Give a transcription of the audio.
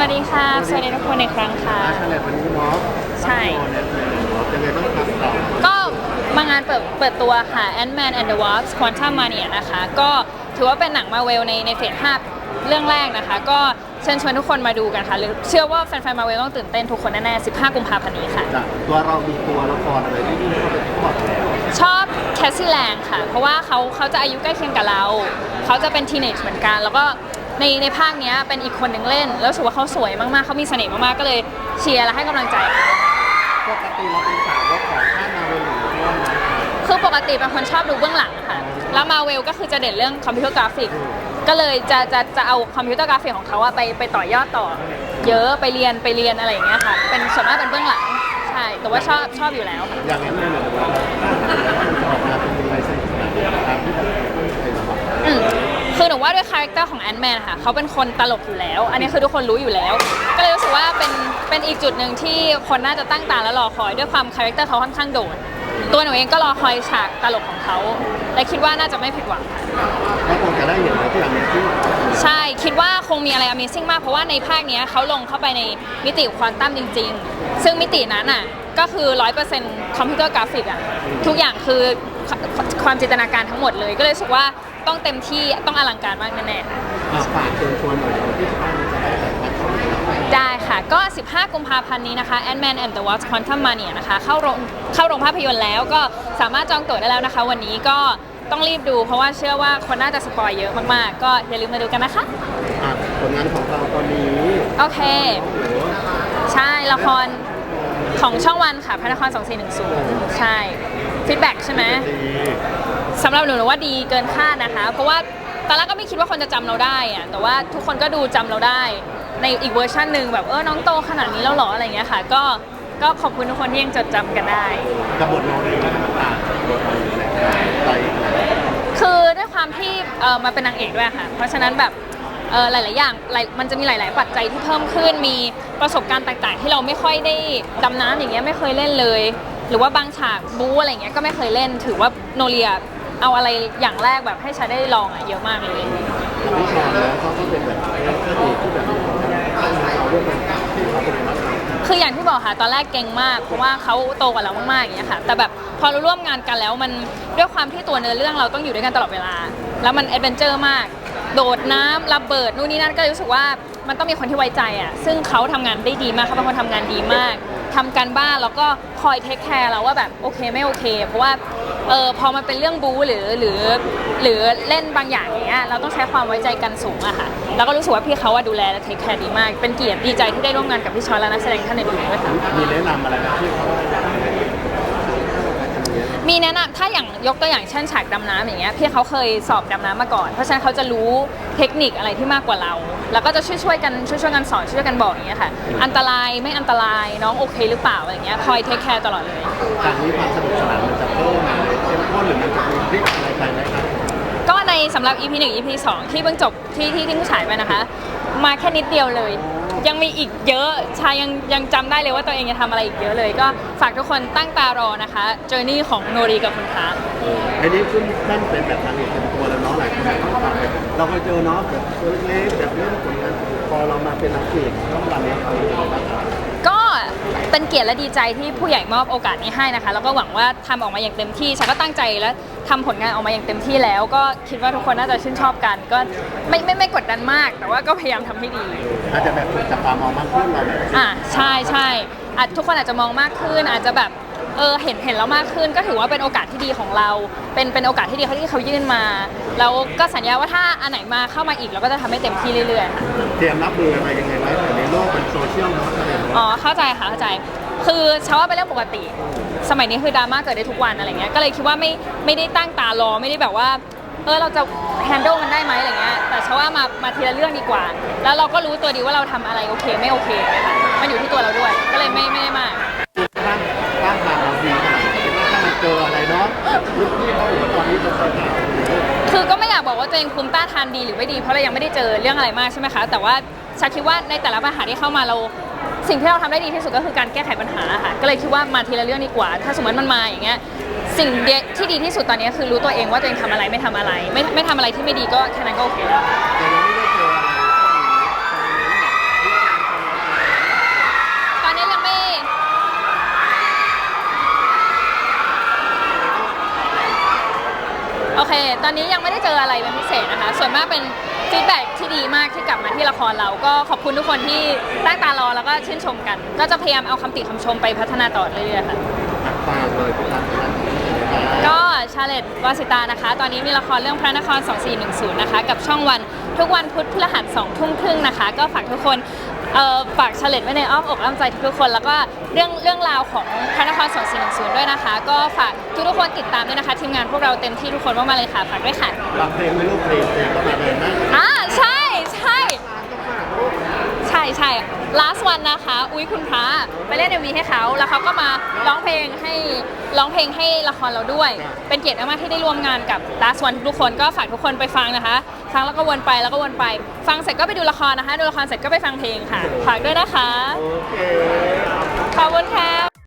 วัสดีค่ะ สวัสดีทุกคนในครั้งค่ะ อาชาเลตวันนี้เนาะใช่ยังไงบ้างครับเราก็มางานเปิดเปิดตัวค่ะ Ant-Man and the Wasp Quantum Mania นะคะ ก็ถือว่าเป็นหนังมาเวลในในเฟส5เรื่องแรกนะคะ ก็เชิญชวนทุกคนมาดูกันค่ะหรือเชื่อว่าแฟนๆมาเวลต้องตื่นเต้นทุกคนแน่ๆ 15 กุมภาพันธ์นี้ค่ะ จากตัวเรามีตัวละครอะไรที่เข้าไปทอดแล้วชอบแคสซี่แลงค่ะ เพราะว่าเขาเขาจะอายุใกล้เคียงกับเรา เขาจะเป็นทีเนจเหมือนกัน แล้วก็ ในในภาคเนี้ยเป็นอีกคนหนึ่งเล่น แล้วรู้สึกว่าเขาสวยมากๆเขามีเสน่ห์มากๆก็เลยเชียร์และให้กำลังใจค่ะปกติเราเป็นสาวกของท่านมาเวลหรือว่าไงคือปกติเป็นคนชอบดูเบื้องหลังค่ะ แล้วมาเวลก็คือจะเด่นเรื่องคอมพิวเตอร์กราฟิก ก็เลยจะจะจะเอาคอมพิวเตอร์กราฟิกของเขาอะไปไปต่อยอดต่อ เยอะไปเรียนไปเรียนอะไรอย่างเงี้ยค่ะ เป็นส่วนมากเป็นเบื้องหลัง ใช่ แต่ว่าชอบชอบอยู่แล้วค่ะ อย่างนั้นเลยเหรอว่าออกมาเป็นลายเส้นขนาดนี้ตามที่แบบเคยบอก อืมคือหนู ว่าด้วยคาแรคเตอร์ของแอนด์แมนค่ะเขาเป็นคนตลกอยู่แล้ว อันนี้คือทุกคนรู้อยู่แล้ว ก็เลยรู้สึกว่าเป็นเป็นอีกจุดหนึ่งที่คนน่าจะตั้งตาและรอคอยด้วยความคาแรคเตอร์เขาค่อนข้างโดด ตัวหนูเองก็รอคอยฉากตลกของเขาและคิดว่าน่าจะไม่ผิดหวังค่ะแล้วคงจะได้เห็นอะไรที่อย่างนี้ที่ใช่คิดว่าคงมีอะไร Amazing มากเพราะว่าในภาคเนี้ยเขาลงเข้าไปในมิติควอนตัมจริง ๆ ซึ่งมิตินั้นอะก็คือ 100%คอมพิวเตอร์กราฟิกอะทุกอย่างคือ ความจินตนาการทั้งหมดเลย ก็เลยรู้สึกว่าต้องเต็มที่ต้องอลังการมากแน่ๆอะฝากเชิญชวนหน่อยเดี๋ยววันที่สิบห้านี้จะได้แบบมาเข้าไปแล้วได้ค่ะ ก็ 15 กุมภาพันธ์นี้นะคะ Ant-Man and the Wasp Quantum Mania นะคะ เข้าโรงเข้าโรงภาพยนตร์แล้วก็สามารถจองตั๋วได้แล้วนะคะ วันนี้ก็ต้องรีบดู เพราะว่าเชื่อว่าคนน่าจะสปอยเยอะมากๆ ก็อย่าลืมมาดูกันนะคะ อะผลงานของเราตอนนี้โอเค โอ้โหใช่ ละครของช่องวันค่ะ พระนคร2410 ใช่ ฟีดแบ็กใช่ไหมดีสำหรับหนูหนูว่าดีเกินคาดนะคะ เพราะว่าตอนแรกก็ไม่คิดว่าคนจะจำเราได้อะแต่ว่าทุกคนก็ดูจำเราได้ ในอีกเวอร์ชันหนึ่งแบบเออน้องโตขนาดนี้แล้วเหรออะไรเงี้ยค่ะ ก็ก็ขอบคุณทุกคนที่ยังจดจำกันได้กับบทน้องเองแล้วมันต่างจากบทเราอยู่แล้วไปอีกนะคือด้วยความที่เออมาเป็นนางเอกด้วยค่ะ เพราะฉะนั้นแบบเออหลาย ๆ อย่างหลายมันจะมีหลาย ๆ ปัจจัยที่เพิ่มขึ้น มีประสบการณ์ต่าง ๆ ที่เราไม่ค่อยได้ดำน้ำอย่างเงี้ยไม่เคยเล่นเลย หรือว่าบางฉากบู๊อะไรเงี้ยก็ไม่เคยเล่น ถือว่าโนเรียเอาอะไรอย่างแรกแบบให้ฉันได้ลองอะเยอะมากเลยพี่ชอนแล้วเขาก็เป็นแบบพระเอกที่แบบมีผลงานเขาเรื่องเป็นที่เขาเป็นนักแสดงคืออย่างที่บอกค่ะตอนแรกเก่งมากเพราะว่าเขาโตกว่าเรามากๆอย่างเงี้ยค่ะ แต่แบบพอเราร่วมงานกันแล้วมันด้วยความที่ตัวเนื้อเรื่องเราต้องอยู่ด้วยกันตลอดเวลา แล้วมันแอดเวนเจอร์มาก โดดน้ำระเบิดนู่นนี่นั่นก็เลยรู้สึกว่ามันต้องมีคนที่ไว้ใจอะซึ่งเขาทำงานได้ดีมากเขาเป็นคนทำงานดีมาก ทำการบ้านแล้วก็คอยเทคแคร์เราว่าแบบโอเคไม่โอเค เพราะว่าเออพอมันเป็นเรื่องบู๊หรือหรือ หรือเล่นบางอย่างอย่างเงี้ยเราต้องใช้ความไว้ใจกันสูงอะค่ะแล้วก็รู้สึกว่าพี่เขาอะดูแลและเทคแคร์ดีมาก เป็นเกียรติดีใจที่ได้ร่วมงานกับพี่ชอยและนักแสดงท่านอื่นๆด้วยค่ะมีแนะนำอะไรนะที่เขา มีแนะนำถ้าอย่างยกตัวอย่างเช่นฉากดำน้ำอย่างเงี้ยพี่เขาเคยสอบดำน้ำมาก่อน เพราะฉะนั้นเขาจะรู้เทคนิคอะไรที่มากกว่าเรา แล้วก็จะช่วยช่วยๆกันช่วยช่วยๆกันสอนช่วยๆกันบอกอย่างเงี้ยค่ะ อันตรายไม่อันตรายน้องโอเคหรือเปล่าอะไรเงี้ยคอยเทคแคร์ตลอดเลย จากนี้ความสนุกสนานมันจะเพิ่มเข้มข้นหรือมันจะมีพลิกอะไรไปไหมครับก็ในสำหรับ EP 1 EP 2 ที่เพิ่งจบที่ที่ที่เพิ่งฉายไปนะคะ มาแค่นิดเดียวเลย ยังมีอีกเยอะชายยังยังจำได้เลยว่าตัวเองจะทำอะไรอีกเยอะเลย ก็ฝากทุกคนตั้งตารอนะคะเจอร์นี่ของโนรีกับคุณคะไอ้นี่ขึ้นนั่นเป็นแบบทางเอกเป็นตัวแล้วเนาะหลายคนต้องฝากเลยเราเคยเจอเนาะแบบตัวเล็กๆแบบเรื่องผลงานพอเรามาเป็นนักเอกต้องรันเนี่ยเขาเลยนะครับ ก็ เป็นเกียรติและดีใจที่ผู้ใหญ่มอบโอกาสนี้ให้นะคะ แล้วก็หวังว่าทำออกมาอย่างเต็มที่ฉันก็ตั้งใจและทำผลงานออกมาอย่างเต็มที่แล้ว ก็คิดว่าทุกคนน่าจะชื่นชอบกัน ก็ไม่ไม่ไม่กดดันมาก แต่ว่าก็พยายามทำให้ดีอาจจะแบบจับตามองมากขึ้นเราแบบอ่าใช่ใช่อาจทุกคนอาจจะมองมากขึ้นอาจจะแบบ เออเห็นเห็นแล้วมากขึ้น ก็ถือว่าเป็นโอกาสที่ดีของเรา เป็นเป็นโอกาสที่ดีเขาที่เขายื่นมา แล้วก็สัญญาว่าถ้าอันไหนมาเข้ามาอีกเราก็จะทำให้เต็มที่เรื่อยๆค่ะ เตรียมรับมืออะไรยังไงไว้แต่ในโลกเป็นโซเชียลเนาะแสดงอ๋อว่าเข้าใจค่ะ เข้าใจ คือชาว่าเป็นเรื่องปกติ สมัยนี้คือดราม่าเกิดได้ทุกวันอะไรเงี้ย ก็เลยคิดว่าไม่ ไม่ได้ตั้งตารอ ไม่ได้แบบว่า เออ เราจะแฮนด์ลมันได้ไหมอะไรเงี้ย แต่ชาว่ามา มาทีละเรื่องดีกว่า แล้วเราก็รู้ตัวดีว่าเราทำอะไรโอเค ไม่โอเคนะคะมันอยู่ที่ตัวเราด้วย ก็เลยไม่ ไม่ได้มาก เจออะไรเนาะยุคที่เขาบอกว่าตอนนี้จะใส่หนาวคือก็ไม่อยากบอกว่าตัวเองภูมิต้านทานดีหรือไม่ดีเพราะเรายังไม่ได้เจอเรื่องอะไรมากใช่ไหมคะ แต่ว่าชาคิดว่าในแต่ละปัญหาที่เข้ามาเรา สิ่งที่เราทำได้ดีที่สุดก็คือการแก้ไขปัญหาค่ะ ก็เลยคิดว่ามาทีละเรื่องดีกว่า ถ้าสมมติมันมาอย่างเงี้ยสิ่งเดียวที่ดีที่สุดตอนนี้คือรู้ตัวเองว่าตัวเองทำอะไรไม่ทำอะไร ไม่ไม่ทำอะไรที่ไม่ดีก็แค่นั้นก็โอเคแล้วต่ยังไม่ได้เจออะไร ตอนนี้ยังไม่ได้เจออะไรเป็นพิเศษนะคะ ส่วนมากเป็นฟีดแบ็ที่ดีมากที่กลับมาที่ละครเรา ก็ขอบคุณทุกคนที่ตั้งตารอแล้วก็ชื่นชมกัน ก็จะพยายามเอาคำติคำชมไปพัฒนาต่อเรื่อยๆค่ะตักปากเลยทุกท่านนะก็ชาเลตวาสิตานะคะ ตอนนี้มีละครเรื่องพระนคร 2410 นะคะ กับช่องวันทุกวันพุธพฤหัส2ทุ่มครึ่งนะคะ ก็ฝากทุกคน เอ่อฝากชาเลตไว้ในอ้อมอกอ้อมใจทุกคน แล้วก็เรื่องเรื่องราวของพระนคร2410ด้วยนะคะ ก็ฝากทุกๆคนติดตามด้วยนะคะ ทีมงานพวกเราเต็มที่ทุกคนมากๆเลยค่ะฝากด้วยค่ะฝากเพลงไม่รู้เพลงเพลงก็มาแรงมากอ่าใช่ใช่ต้องฝากลูกใช่ใช่ last one นะคะ อุ้ยคุณพระไปเล่น MV ให้เขาแล้วเขาก็มาร้องเพลงให้ร้องเพลงให้ละครเราด้วย เป็นเกียรติมากๆที่ได้ร่วมงานกับ last one ทุกๆคนก็ฝากทุกคนไปฟังนะคะ ฟังแล้วก็วนไปแล้วก็วนไป ฟังเสร็จก็ไปดูละครนะคะ ดูละครเสร็จก็ไปฟังเพลงค่ะ ฝากด้วยนะคะ โอเค ขอบคุณค่ะ